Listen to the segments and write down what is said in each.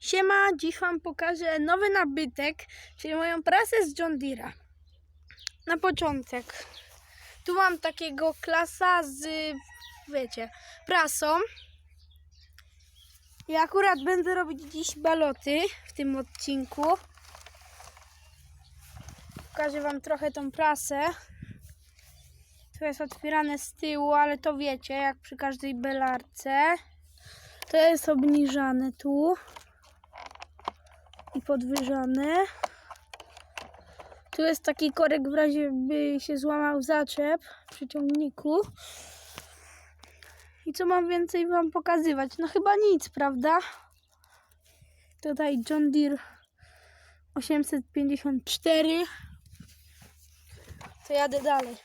Siema, dziś Wam pokażę nowy nabytek, czyli moją prasę z John Deere'a. Na początek, tu mam takiego klasa z, wiecie, prasą. I akurat będę robić dziś baloty w tym odcinku. Pokażę Wam trochę tą prasę. Tu jest otwierane z tyłu, ale to wiecie, jak przy każdej belarce. To jest obniżane tu i podwyżane. Tu jest taki korek w razie by się złamał zaczep przy ciągniku. I co mam więcej wam pokazywać? No chyba nic, prawda? Tutaj John Deere 854. To jadę dalej.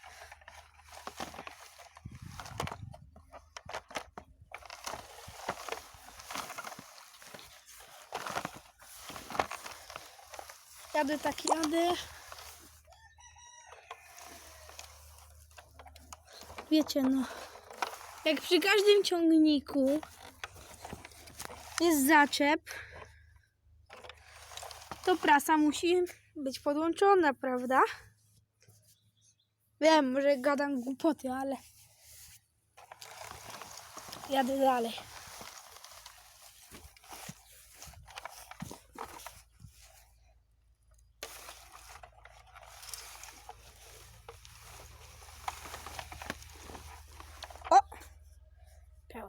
Jadę tak jadę. Wiecie no, jak przy każdym ciągniku jest zaczep, to prasa musi być podłączona, prawda? Wiem, że gadam głupoty, ale jadę dalej.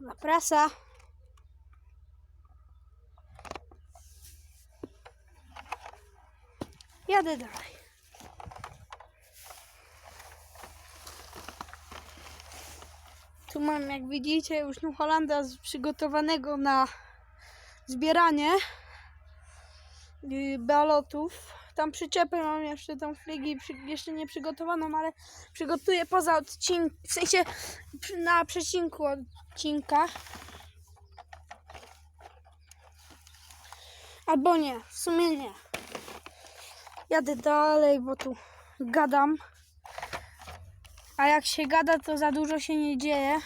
Pełna prasa. Jadę dalej. Tu mam, jak widzicie, już New Hollanda z- przygotowanego na zbieranie balotów. Tam przyczepę mam jeszcze tą fligi jeszcze nie przygotowaną, ale przygotuję poza odcinkiem, w sensie na przecinku odcinka. Albo nie, w sumie nie. Jadę dalej, bo tu gadam. A jak się gada, to za dużo się nie dzieje.